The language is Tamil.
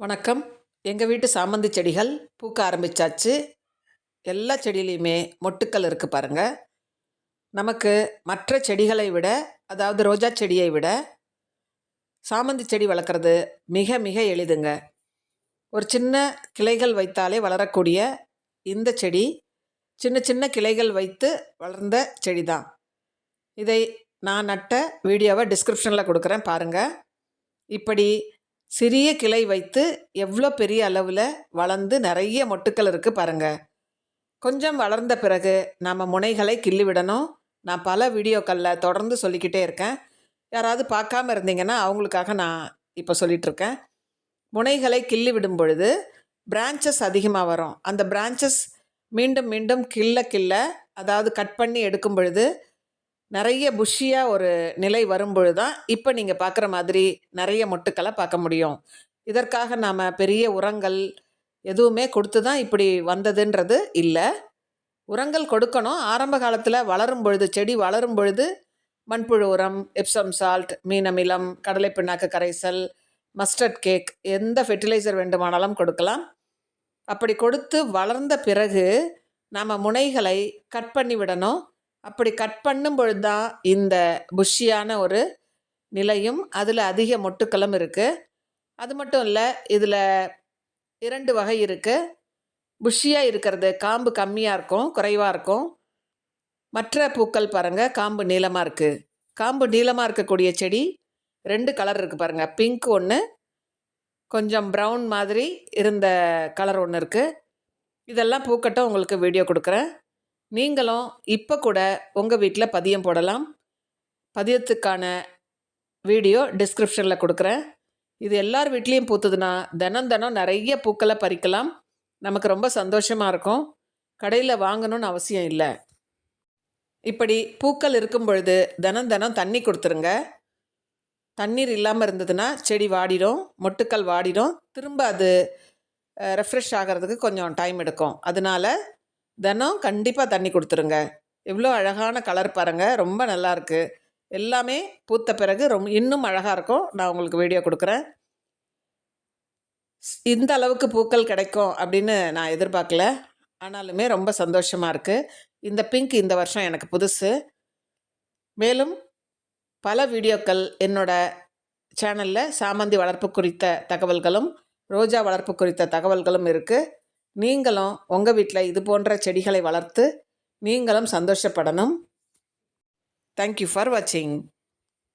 வணக்கம். எங்கள் வீட்டு சாமந்தி செடிகள் பூக்க ஆரம்பிச்சாச்சு. எல்லா செடியிலையுமே மொட்டுக்கள் இருக்குது பாருங்கள் நமக்கு மற்ற செடிகளை விட அதாவது ரோஜா செடியை விட சாமந்தி செடி வளர்க்குறது மிக மிக எளிதுங்க. ஒரு சின்ன கிளைகள் வைத்தாலே வளரக்கூடிய இந்த செடி சின்ன சின்ன கிளைகள் வைத்து வளர்ந்த செடி தான் இதை நான் நட்ட வீடியோவை டிஸ்கிரிப்ஷனில் கொடுக்குறேன் பாருங்கள் இப்படி சிறிய கிளை வைத்து எவ்வளோ பெரிய அளவில் வளர்ந்து நிறைய மொட்டுக்கள் இருக்குது பாருங்கள் கொஞ்சம் வளர்ந்த பிறகு நம்ம முனைகளை கிள்ளி விடணும். நான் பல வீடியோக்களில் தொடர்ந்து சொல்லிக்கிட்டே இருக்கேன். யாராவது பார்க்காம இருந்தீங்கன்னா அவங்களுக்காக நான் இப்போ சொல்லிகிட்ருக்கேன் முனைகளை கிள்ளி விடும் பொழுது பிரான்ச்சஸ் அதிகமாக வரும். அந்த பிரான்ச்சஸ் மீண்டும் மீண்டும் கிள்ள கிள்ள அதாவது கட் பண்ணி எடுக்கும் பொழுது நிறைய புஷ்ஷியாக ஒரு நிலை வரும்பொழுது தான் இப்போ நீங்கள் பார்க்குற மாதிரி நிறைய மொட்டுக்களை பார்க்க முடியும். இதற்காக நாம் பெரிய உரங்கள் எதுவுமே கொடுத்து தான் இப்படி வந்ததுன்றது இல்லை. உரங்கள் கொடுக்கணும். ஆரம்ப காலத்தில் வளரும் பொழுது செடி வளரும் பொழுது மண்புழு உரம் எப்சம் சால்ட் மீனமிலம் கடலை பிண்ணாக்கு கரைசல் மஸ்டர்ட் கேக் எந்த ஃபெர்டிலைசர் வேண்டுமானாலும் கொடுக்கலாம். அப்படி கொடுத்து வளர்ந்த பிறகு நாம் முனைகளை கட் பண்ணி விடணும். அப்படி கட் பண்ணும் பொழுது தான் இந்த புஷ்ஷியான ஒரு நிலையும் அதில் அதிக மொட்டுக்களும் இருக்குது அது மட்டும் இல்லை இதில் இரண்டு வகை இருக்குது புஷ்ஷியாக இருக்கிறது காம்பு கம்மியாக இருக்கும் குறைவாக இருக்கும். மற்ற பூக்கள் பாருங்கள் காம்பு நீளமாக இருக்குது காம்பு நீளமாக இருக்கக்கூடிய செடி ரெண்டு கலர் இருக்குது பாருங்கள் பிங்க் ஒன்று கொஞ்சம் ப்ரௌன் மாதிரி இருந்த கலர் ஒன்று இருக்குது இதெல்லாம் பூக்கட்டும் உங்களுக்கு வீடியோ கொடுக்குறேன். நீங்களும் இப்போ கூட உங்கள் வீட்டில் பதியம் போடலாம். பதியத்துக்கான வீடியோ டிஸ்கிரிப்ஷனில் கொடுக்குறேன். இது எல்லார் வீட்லேயும் பூத்துதுன்னா தினம் தினம் நிறைய பூக்களை பறிக்கலாம். நமக்கு ரொம்ப சந்தோஷமாக இருக்கும். கடையில் வாங்கணும்னு அவசியம் இல்லை. இப்படி பூக்கள் இருக்கும் பொழுது தினம் தினம் தண்ணி கொடுத்துருங்க. தண்ணீர் இல்லாமல் இருந்ததுன்னா செடி வாடிடும் மொட்டுக்கள் வாடிடும். திரும்ப அது ரெஃப்ரெஷ் ஆகிறதுக்கு கொஞ்சம் டைம் எடுக்கும். அதனால தினம் கண்டிப்பாக தண்ணி கொடுத்துருங்க. எவ்வளோ அழகான கலர் பாருங்கள் ரொம்ப நல்லாயிருக்கு எல்லாமே பூத்த பிறகு ரொம்ப இன்னும் அழகாக இருக்கும். நான் உங்களுக்கு வீடியோ கொடுக்குறேன். ஸ்- இந்த அளவுக்கு பூக்கள் கிடைக்கும் அப்படின்னு நான் எதிர்பார்க்கல. ஆனாலுமே ரொம்ப சந்தோஷமாக இருக்குது இந்த பிங்க் இந்த வருஷம் எனக்கு புதுசு. மேலும் பல வீடியோக்கள் என்னோட சேனலில் சாமந்தி வளர்ப்பு குறித்த தகவல்களும் ரோஜா வளர்ப்பு குறித்த தகவல்களும் இருக்குது நீங்களும் உங்கள் வீட்டில் இது போன்ற செடிகளை வளர்த்து நீங்களும் சந்தோஷப்படணும். தேங்க்யூ ஃபார் வாட்சிங்